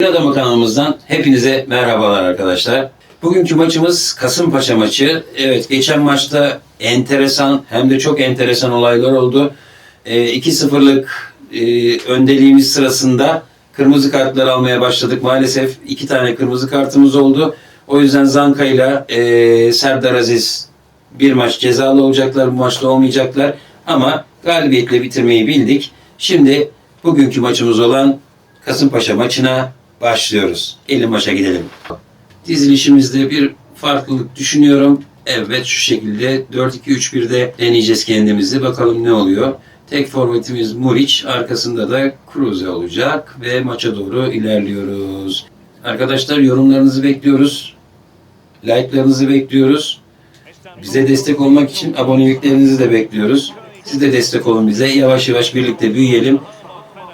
Bir Adamı kanalımızdan hepinize merhabalar arkadaşlar. Bugünkü maçımız Kasımpaşa maçı. Evet geçen maçta enteresan hem de çok enteresan olaylar oldu. Ee, 2-0'lık e, öndeliğimiz sırasında kırmızı kartlar almaya başladık. Maalesef iki tane kırmızı kartımız oldu. O yüzden Zanka ile e, Serdar Aziz bir maç cezalı olacaklar. Bu maçta olmayacaklar. Ama galibiyetle bitirmeyi bildik. Şimdi bugünkü maçımız olan Kasımpaşa maçına başlıyoruz. Gelin maça gidelim. Dizilişimizde bir farklılık düşünüyorum. Evet şu şekilde 4-2-3-1'de deneyeceğiz kendimizi. Bakalım ne oluyor. Tek forvetimiz Muriç. Arkasında da Cruze olacak. Ve maça doğru ilerliyoruz. Arkadaşlar yorumlarınızı bekliyoruz. Like'larınızı bekliyoruz. Bize destek olmak için aboneliklerinizi de bekliyoruz. Siz de destek olun bize. Yavaş yavaş birlikte büyüyelim.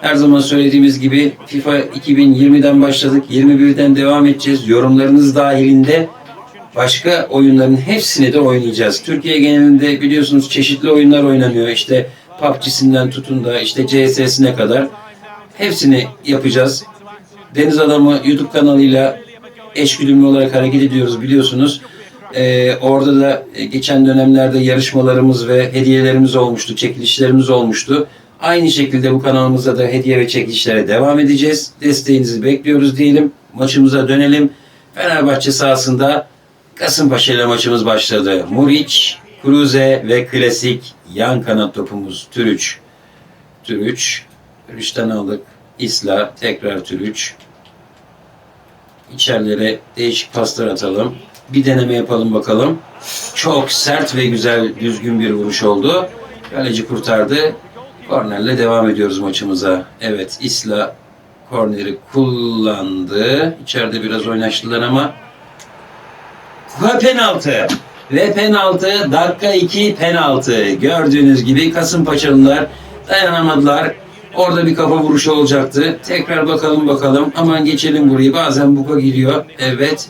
Her zaman söylediğimiz gibi FIFA 2020'den başladık. 21'den devam edeceğiz. Yorumlarınız dahilinde başka oyunların hepsini de oynayacağız. Türkiye genelinde biliyorsunuz çeşitli oyunlar oynanıyor. İşte PUBG'sinden tutun da işte CS'sine kadar hepsini yapacağız. Deniz Adamı YouTube kanalıyla eşgüdümlü olarak hareket ediyoruz biliyorsunuz. Ee, orada da e, geçen dönemlerde yarışmalarımız ve hediyelerimiz olmuştu, çekilişlerimiz olmuştu. Aynı şekilde bu kanalımızda da hediye ve çekilişlere devam edeceğiz. Desteğinizi bekliyoruz diyelim. Maçımıza dönelim. Fenerbahçe sahasında Kasımpaşa ile maçımız başladı. Muriç, Cruze ve klasik yan kanat topumuz Türüç. Türüç. Türüç'ten aldık. İsla, tekrar Türüç. İçerilere değişik paslar atalım. Bir deneme yapalım bakalım. Çok sert ve güzel, düzgün bir vuruş oldu. Kaleci kurtardı. Kornerle devam ediyoruz maçımıza. Evet, İsla korneri kullandı. İçeride biraz oynaştılar ama ve penaltı. Ve penaltı. Dakika 2 penaltı. Gördüğünüz gibi Kasımpaşalılar dayanamadılar. Orada bir kafa vuruşu olacaktı. Tekrar bakalım bakalım. Aman geçelim burayı. Bazen buka giriyor. Evet.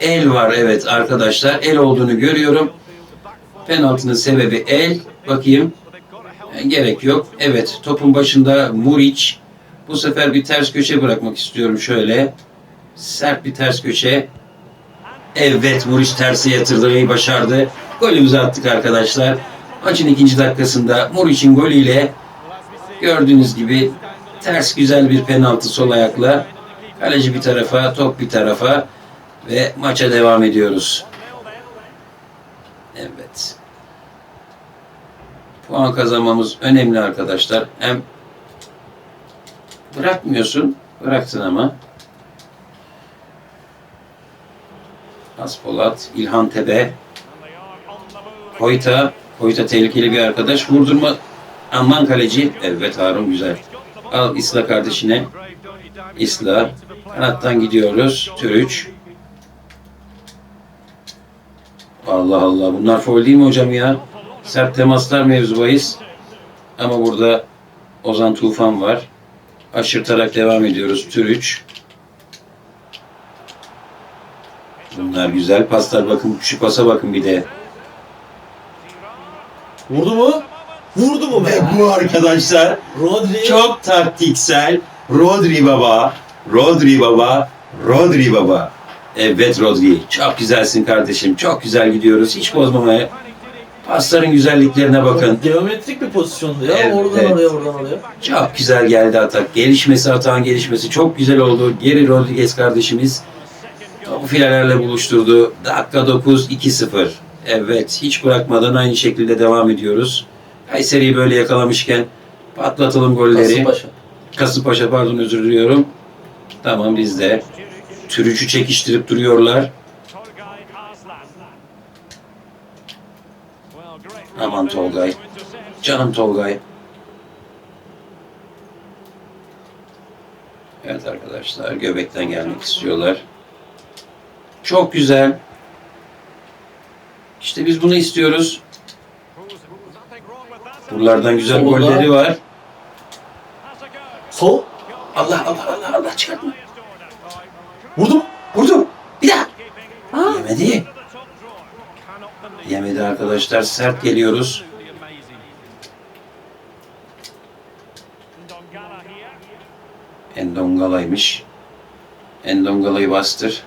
El var evet arkadaşlar. El olduğunu görüyorum. Penaltının sebebi el. Bakayım. E, Gerek yok. Evet topun başında Muriç. Bu sefer bir ters köşe bırakmak istiyorum şöyle. Sert bir ters köşe. Evet Muriç tersi yatırmayı başardı. Golümüzü attık arkadaşlar. Maçın ikinci dakikasında Muriç'in golüyle gördüğünüz gibi ters güzel bir penaltı sol ayakla. Kaleci bir tarafa, top bir tarafa ve maça devam ediyoruz. Evet. Puan kazanmamız önemli arkadaşlar. Hem bırakmıyorsun, bıraktın ama. Aspolat, İlhan Tebe, Koyta, Koyta tehlikeli bir arkadaş. Vurdurma, aman kaleci. Evet Harun güzel. Al İsla kardeşine. İsla. Kanattan gidiyoruz. Türüç. Allah Allah. Bunlar foul değil mi hocam ya? Sert temaslar mevzu bahis. Ama burada Ozan Tufan var. Aşırtarak devam ediyoruz. Türüç. Bunlar güzel paslar. Bakın şu pasa bakın bir de. Vurdu mu? Vurdu mu be? Ve bu arkadaşlar Rodri. çok taktiksel. Rodri baba. Rodri baba. Rodri baba. Evet Rodri. Çok güzelsin kardeşim. Çok güzel gidiyoruz. Hiç bozmamaya. Pasların güzelliklerine bakın. Geometrik bir pozisyondu ya. Evet. Oradan oraya, oradan oraya. Çok güzel geldi atak. Gelişmesi, atağın gelişmesi çok güzel oldu. Geri Rodriguez kardeşimiz topu filelerle buluşturdu. Dakika 9, 2-0. Evet, hiç bırakmadan aynı şekilde devam ediyoruz. Kayseri'yi böyle yakalamışken patlatalım golleri. Kasımpaşa. Kasımpaşa pardon özür diliyorum. Tamam bizde. Türücü çekiştirip duruyorlar. Aman Tolgay. Canım Tolgay. Evet arkadaşlar göbekten gelmek istiyorlar. Çok güzel. İşte biz bunu istiyoruz. Buralardan güzel Solda. golleri var. Sol. Allah Allah Allah Allah çıkartma. Vurdu mu? Vurdum. Bir daha. Yemedi. Yemedi arkadaşlar. Sert geliyoruz. Endongala'ymış. Endongala'yı bastır.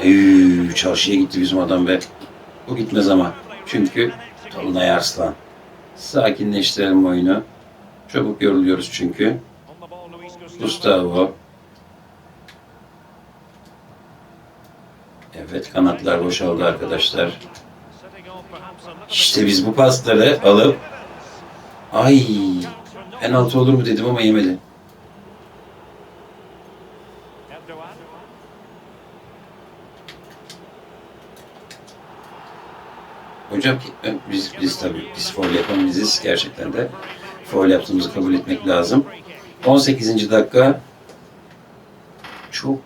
Eyyy, çarşıya gitti bizim adam be. Bu gitmez ama. Çünkü Tolunay Arslan. Sakinleştirelim oyunu. Çabuk yoruluyoruz çünkü. Gustavo. Evet kanatlar boşaldı arkadaşlar. İşte biz bu pasları alıp ay penaltı olur mu dedim ama yemedi. Hocam ki- biz biz tabii biz foul yapan gerçekten de foul yaptığımızı kabul etmek lazım. 18. dakika çok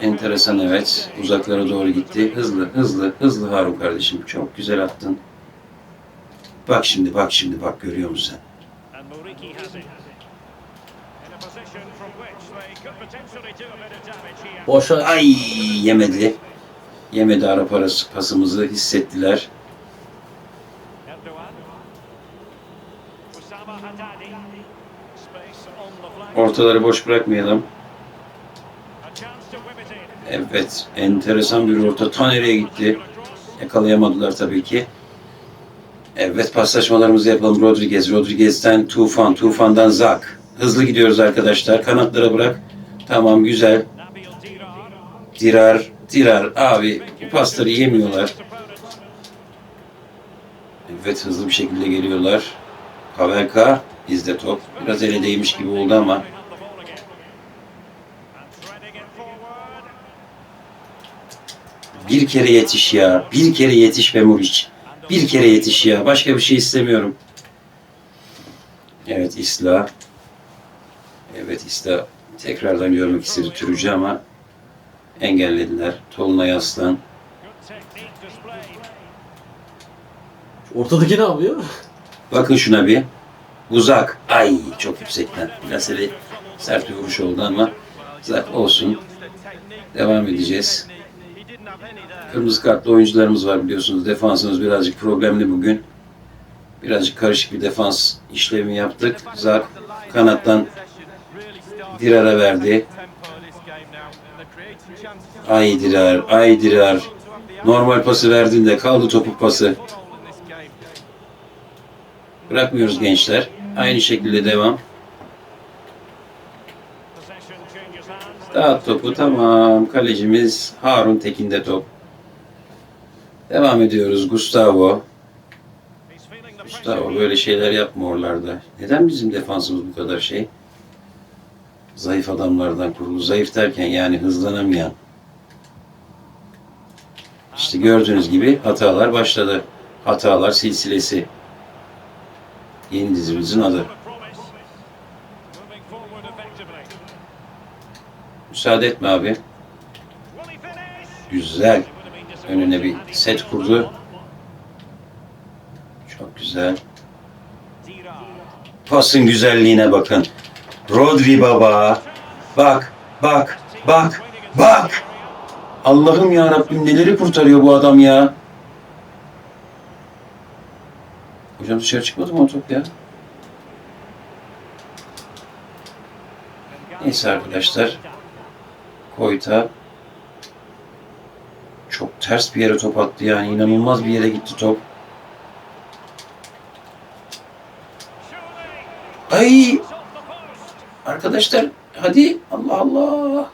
enteresan evet uzaklara doğru gitti. Hızlı hızlı hızlı Harun kardeşim çok güzel attın. Bak şimdi bak şimdi bak görüyor musun sen? Boşa. Ay yemedi. Yemedi ara parası pasımızı hissettiler. Ortaları boş bırakmayalım. Evet enteresan bir orta. Ta nereye gitti? Yakalayamadılar tabii ki. Evet paslaşmalarımızı yapalım. Rodriguez, Rodriguez'ten Tufan, Tufan'dan Zak. Hızlı gidiyoruz arkadaşlar. Kanatlara bırak. Tamam güzel. Dirar. Dirar. Abi bu pasları yemiyorlar. Evet hızlı bir şekilde geliyorlar. Pavelka bizde top. Biraz ele değmiş gibi oldu ama bir kere yetiş ya. Bir kere yetiş be Muriç. Bir kere yetiş ya. Başka bir şey istemiyorum. Evet İsla. Evet İsla tekrardan görmek istedi Türücü ama engellediler. Tolunay Aslan. Ortadaki ne yapıyor? Bakın şuna bir. Uzak. Ay çok yüksekten. Biraz sert bir vuruş oldu ama uzak olsun. Devam edeceğiz. Kırmızı kartlı oyuncularımız var biliyorsunuz. Defansımız birazcık problemli bugün. Birazcık karışık bir defans işlemi yaptık. Zak kanattan Dirar'a verdi. Ay Dirar, ay Dirar. Normal pası verdiğinde kaldı topuk pası. Bırakmıyoruz gençler. Aynı şekilde devam. Dağıt topu tamam. Kalecimiz Harun Tekin'de top. Devam ediyoruz. Gustavo. Gustavo böyle şeyler yapma oralarda. Neden bizim defansımız bu kadar şey? Zayıf adamlardan kurulu. Zayıf derken yani hızlanamayan. İşte gördüğünüz gibi hatalar başladı. Hatalar silsilesi. Yeni dizimizin adı. Müsaade etme abi. Güzel. Önüne bir set kurdu. Çok güzel. Pasın güzelliğine bakın. Rodri baba. Bak, bak, bak, bak. Allah'ım ya Rabbim neleri kurtarıyor bu adam ya. Hocam dışarı çıkmadı mı o top ya? Neyse arkadaşlar. Koyta çok ters bir yere top attı yani inanılmaz bir yere gitti top. Ay arkadaşlar hadi Allah Allah.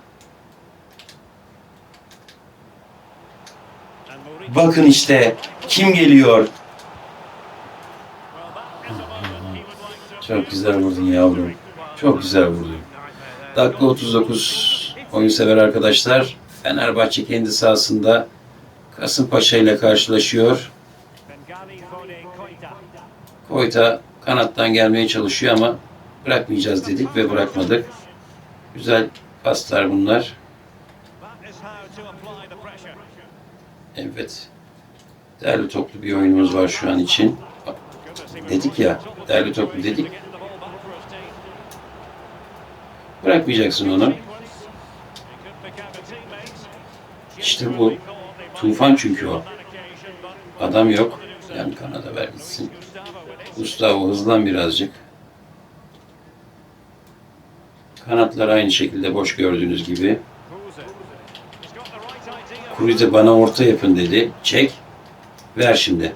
Bakın işte kim geliyor. Çok güzel vurdun yavrum. Çok güzel vurdun. Dakika 39 oyun sever arkadaşlar. Fenerbahçe kendi sahasında Kasımpaşa ile karşılaşıyor. Koyta kanattan gelmeye çalışıyor ama bırakmayacağız dedik ve bırakmadık. Güzel paslar bunlar. Evet. Değerli toplu bir oyunumuz var şu an için. Dedik ya, değerli toplu dedik. Bırakmayacaksın onu. İşte bu. Tufan çünkü o. Adam yok. Yani Kanada ver gitsin. Gustavo hızlan birazcık. Kanatlar aynı şekilde boş gördüğünüz gibi. Kruse bana orta yapın dedi. Çek. Ver şimdi.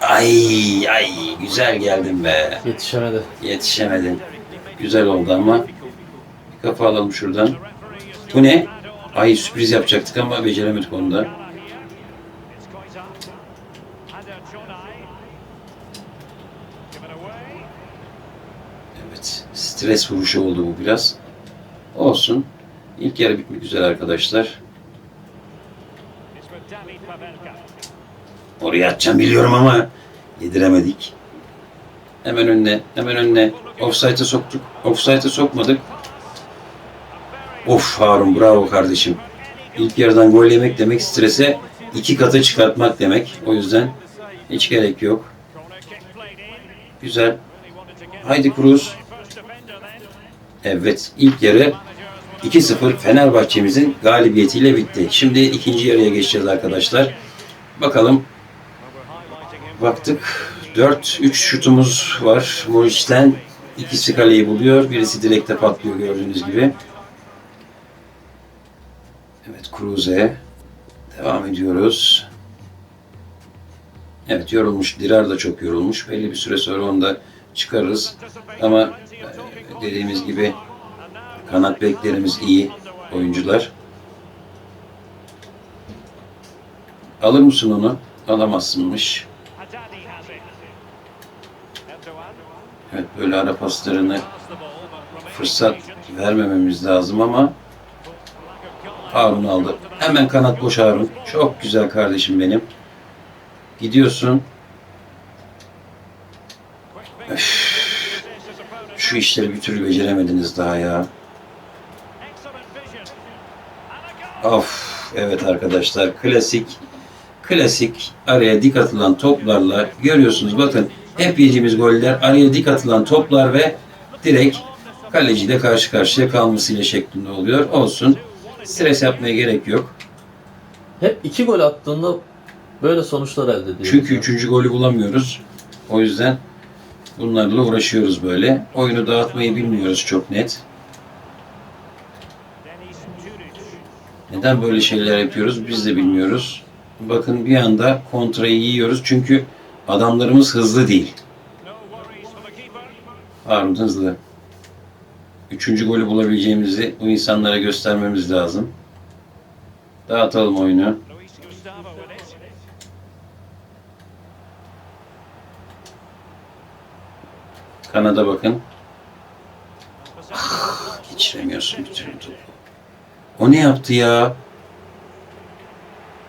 Ay ay güzel geldin be. Yetişemedi. Yetişemedin. Güzel oldu ama. Bir kafa alalım şuradan. Bu ne? Ay sürpriz yapacaktık ama beceremedik onu da. Evet. Stres vuruşu oldu bu biraz. Olsun. İlk yarı bitmek üzere arkadaşlar. Oraya atacağım biliyorum ama yediremedik. Hemen önüne, hemen önüne. Offside'e soktuk. Offside'e sokmadık. Of Harun bravo kardeşim. İlk yarıdan gol yemek demek strese iki katı çıkartmak demek. O yüzden hiç gerek yok. Güzel. Haydi Cruz. Evet ilk yarı 2-0 Fenerbahçe'mizin galibiyetiyle bitti. Şimdi ikinci yarıya geçeceğiz arkadaşlar. Bakalım baktık 4-3 şutumuz var. Moriç'ten ikisi kaleyi buluyor. Birisi direkte patlıyor gördüğünüz gibi. Evet Cruze. Devam ediyoruz. Evet yorulmuş. Dirar da çok yorulmuş. Belli bir süre sonra onu da çıkarırız. Ama e, dediğimiz gibi kanat beklerimiz iyi oyuncular. Alır mısın onu? Alamazsınmış. Evet böyle ara paslarını fırsat vermememiz lazım ama. Harun aldı. Hemen kanat boş Harun. Çok güzel kardeşim benim. Gidiyorsun. Opponent. Şu işleri bir türlü beceremediniz daha ya. Of evet arkadaşlar klasik klasik araya dik atılan toplarla görüyorsunuz bakın hep yediğimiz goller araya dik atılan toplar ve direkt kaleciyle karşı karşıya kalmasıyla şeklinde oluyor. Olsun. Stres yapmaya gerek yok. Hep iki gol attığında böyle sonuçlar elde ediyoruz. Çünkü üçüncü golü bulamıyoruz. O yüzden bunlarla uğraşıyoruz böyle. Oyunu dağıtmayı bilmiyoruz çok net. Neden böyle şeyler yapıyoruz biz de bilmiyoruz. Bakın bir anda kontrayı yiyoruz çünkü adamlarımız hızlı değil. Harun hızlı. Üçüncü golü bulabileceğimizi bu insanlara göstermemiz lazım. Dağıtalım oyunu. Kanada bakın. Geçiremiyorsun bir türlü topu. O ne yaptı ya?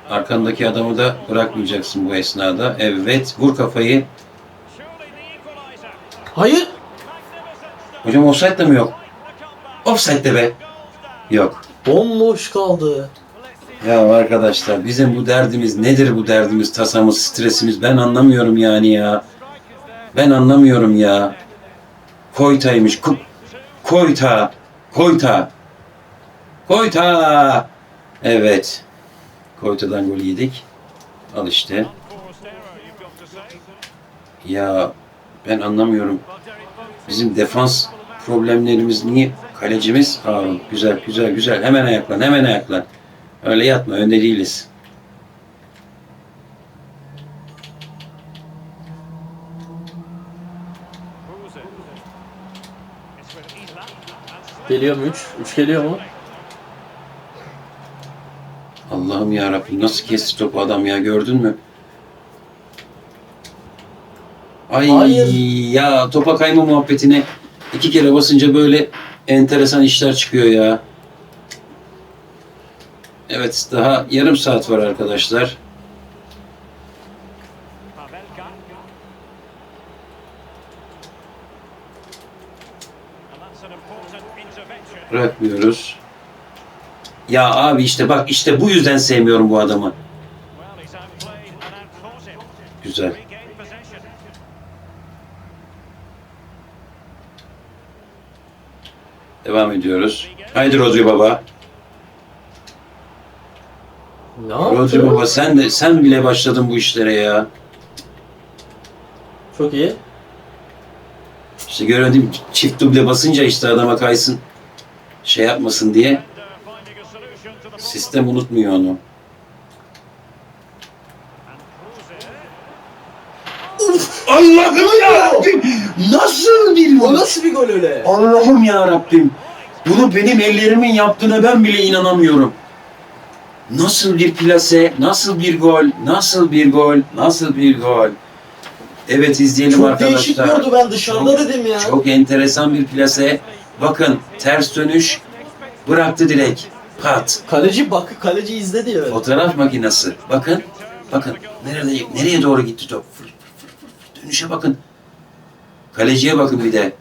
Arkandaki adamı da bırakmayacaksın bu esnada. Evet, vur kafayı. Hayır. Hocam offside de mi yok? The comeback. Offside de be. Yok. Bomboş kaldı. Ya arkadaşlar bizim bu derdimiz nedir bu derdimiz, tasamız, stresimiz ben anlamıyorum yani ya. Ben anlamıyorum ya. Koytaymış. Ku- Koyta. Koyta. Koyta. Evet. Koyta'dan gol yedik. Al işte. Ya ben anlamıyorum. Bizim defans problemlerimiz niye? Kalecimiz Harun. Güzel, güzel, güzel. Hemen ayaklan, hemen ayaklan. Öyle yatma, önde değiliz. Geliyor mu 3? 3 geliyor mu? Allah'ım ya Rabbim nasıl kesti topu adam ya gördün mü? Ay Hayır. ya topa kayma muhabbetine iki kere basınca böyle enteresan işler çıkıyor ya. Evet daha yarım saat var arkadaşlar. Bırakmıyoruz. Ya abi işte bak işte bu yüzden sevmiyorum bu adamı. Güzel. Devam ediyoruz. Haydi Rodri baba. Ne Rodri yaptı? baba sen de sen bile başladın bu işlere ya. Çok iyi. İşte gördüm çift duble basınca işte adama kaysın. Şey yapmasın diye sistem unutmuyor onu. Allah'ım ya Nasıl bir O nasıl bir gol öyle? Allah'ım ya Rabbim. Bunu benim ellerimin yaptığına ben bile inanamıyorum. Nasıl bir plase, nasıl bir gol, nasıl bir gol, nasıl bir gol. Evet izleyelim Çok değişik arkadaşlar. gördü ben dışarıda dedim ya. Çok enteresan bir plase. Bakın ters dönüş bıraktı direkt. Pat. Kaleci bak kaleci izledi ya. Fotoğraf makinesi. Bakın. Bakın. Nerede, nereye doğru gitti top? Dönüşe bakın. Kaleciye bakın bir de.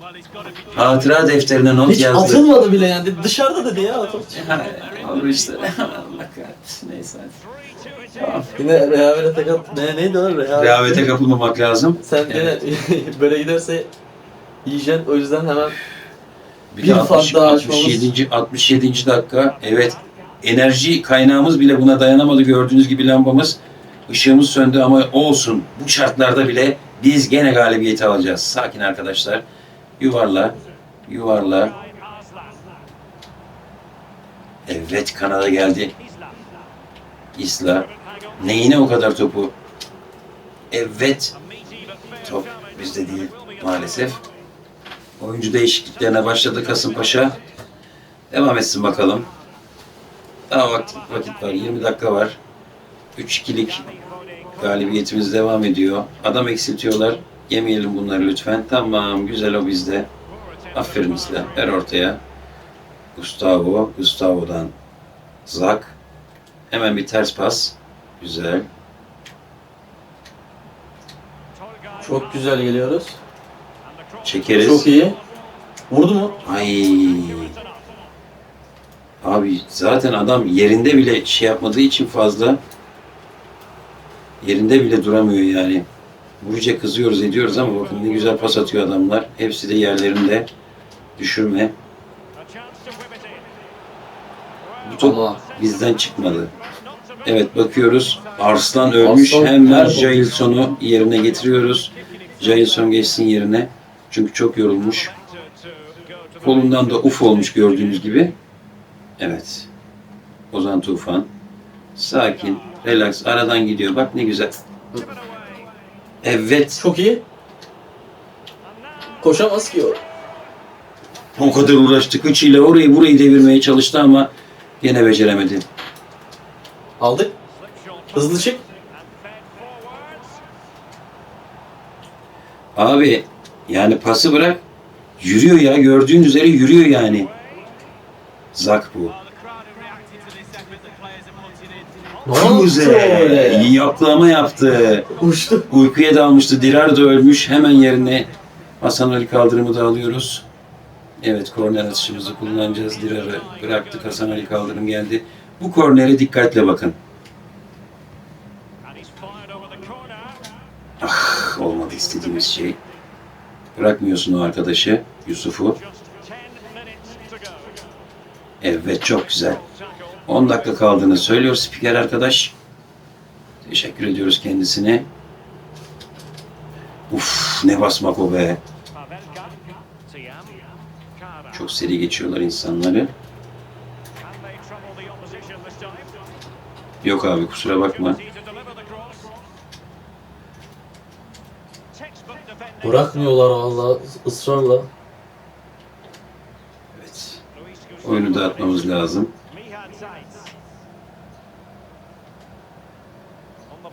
Hatıra defterine not Hiç yazdı. atılmadı bile yani. Dışarıda dedi ya atıp. Olur işte. Allah kahretsin. Neyse. Tamam. Yine rehavete kap... Ne, neydi o rehavet? Rehavete kapılmamak lazım. Sen Evet. böyle giderse yiyeceksin o yüzden hemen Bir, Bir de fark 60, daha açmamız. 67. 67. dakika. Evet. Enerji kaynağımız bile buna dayanamadı. Gördüğünüz gibi lambamız. ışığımız söndü ama olsun. Bu şartlarda bile biz gene galibiyeti alacağız. Sakin arkadaşlar. Yuvarla. Yuvarla. Evet Kanada geldi. İsla. Neyine o kadar topu? Evet. Top bizde değil maalesef. Oyuncu değişikliklerine başladı Kasımpaşa. Devam etsin bakalım. Daha vakit, vakit var. 20 dakika var. 3-2'lik galibiyetimiz devam ediyor. Adam eksiltiyorlar. Yemeyelim bunları lütfen. Tamam güzel o bizde. Aferin size. Ver ortaya. Gustavo. Gustavo'dan Zak. Hemen bir ters pas. Güzel. çok güzel geliyoruz. Çekeriz. Çok iyi. Vurdu mu? Ay. Abi zaten adam yerinde bile şey yapmadığı için fazla yerinde bile duramıyor yani. Vurunca kızıyoruz ediyoruz ama bakın ne güzel pas atıyor adamlar. Hepsi de yerlerinde. Düşürme. Bu top Ama bizden çıkmadı. Evet bakıyoruz. Arslan ölmüş. Arslan Hemen? Jailson'u yerine getiriyoruz. Jailson geçsin yerine. Çünkü çok yorulmuş. Kolundan da uf olmuş gördüğünüz gibi. Evet. Ozan Tufan. Sakin, relax, aradan gidiyor. Bak ne güzel. Evet. çok iyi. Koşamaz ki o. O kadar uğraştı. Kıçıyla orayı burayı devirmeye çalıştı ama gene beceremedi. Aldık. Hızlı çık. Abi yani pası bırak. Yürüyor ya. Gördüğün üzere yürüyor yani. Zak bu. Kuze. öyle? Yoklama yaptı. Uçtu. Uykuya dalmıştı. Dirar da ölmüş. Hemen yerine Hasan Ali Kaldırım'ı da alıyoruz. Evet korner atışımızı kullanacağız. Dirar'ı bıraktık. Hasan Ali Kaldırım geldi. Bu kornere dikkatle bakın. Ah olmadı istediğimiz şey. Bırakmıyorsun o arkadaşı Yusuf'u. Evet çok güzel. 10 dakika kaldığını söylüyor spiker arkadaş. Teşekkür ediyoruz kendisine. Uf ne basmak o be. Çok seri geçiyorlar insanları. Yok abi kusura bakma. Bırakmıyorlar valla ısrarla. Evet. Oyunu dağıtmamız lazım.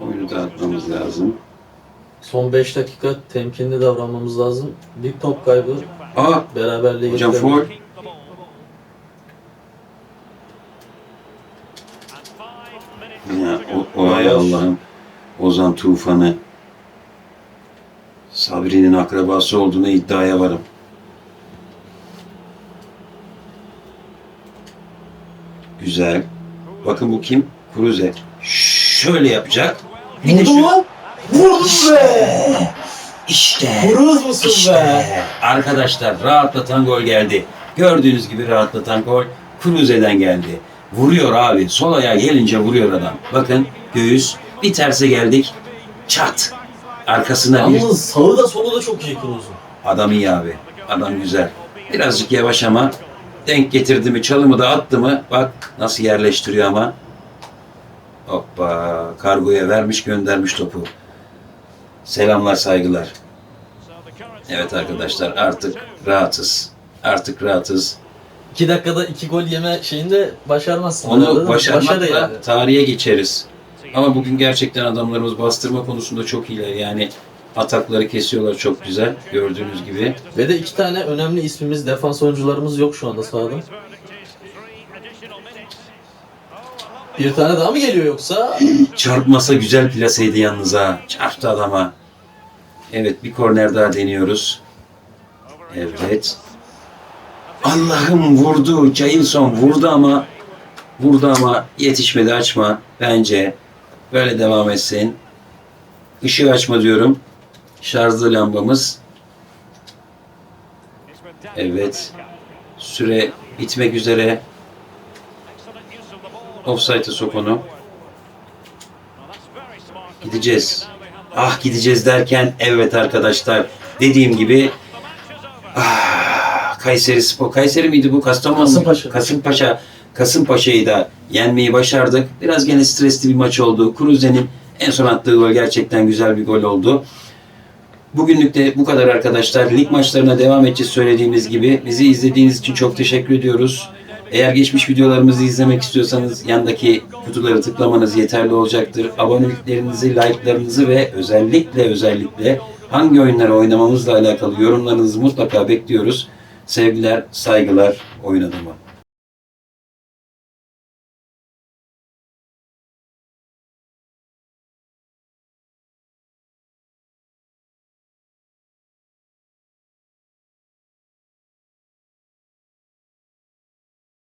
Oyunu dağıtmamız lazım. Son 5 dakika temkinli davranmamız lazım. Bir top kaybı Aa beraberliğe hocam getirebilir. foul. Ya o, o ay Allah'ım. Ozan Tufan'ı Sabri'nin akrabası olduğuna iddiaya varım. Güzel. Bakın bu kim? Cruze. Şöyle yapacak. Bir de Vurdu şu- mu? Vurdu be! İşte. Vurur musun be? İşte. Arkadaşlar rahatlatan gol geldi. Gördüğünüz gibi rahatlatan gol Cruze'den geldi. Vuruyor abi. Sol ayağa gelince vuruyor adam. Bakın göğüs. Bir terse geldik. Çat. Arkasına bir Yalnız sağı da solu da çok iyi Cruz'un. Adam iyi abi. Adam güzel. Birazcık yavaş ama denk getirdi mi, çalımı da attı mı bak nasıl yerleştiriyor ama. Hoppa kargoya vermiş göndermiş topu. Selamlar saygılar. Evet arkadaşlar artık rahatız. Artık rahatız. 2 dakikada 2 gol yeme şeyinde başarmazsın. Onu başarmakla Başarı yani. tarihe geçeriz. Ama bugün gerçekten adamlarımız bastırma konusunda çok iyiler. Yani atakları kesiyorlar çok güzel gördüğünüz gibi. Ve de iki tane önemli ismimiz, defans oyuncularımız yok şu anda sahada. Bir tane daha mı geliyor yoksa? Çarpmasa güzel plaseydi yalnız ha. Çarptı adama. Evet bir korner daha deniyoruz. Evet. Allah'ım vurdu. Jailson vurdu ama vurdu ama yetişmedi açma. Bence böyle devam etsin. Işığı açma diyorum. Şarjlı lambamız. Evet. Süre bitmek üzere. Offside'e sok onu. Gideceğiz. Ah gideceğiz derken evet arkadaşlar dediğim gibi ah, Kayseri Spor. Kayseri miydi bu? Kastamonu. Kasımpaşa. Kasımpaşa. Kasımpaşa'yı da yenmeyi başardık. Biraz gene stresli bir maç oldu. Kruze'nin en son attığı gol gerçekten güzel bir gol oldu. Bugünlük de bu kadar arkadaşlar. Lig maçlarına devam edeceğiz söylediğimiz gibi. Bizi izlediğiniz için çok teşekkür ediyoruz. Eğer geçmiş videolarımızı izlemek istiyorsanız yandaki kutuları tıklamanız yeterli olacaktır. Aboneliklerinizi, like'larınızı ve özellikle özellikle hangi oyunları oynamamızla alakalı yorumlarınızı mutlaka bekliyoruz. Sevgiler, saygılar, oyun adamı.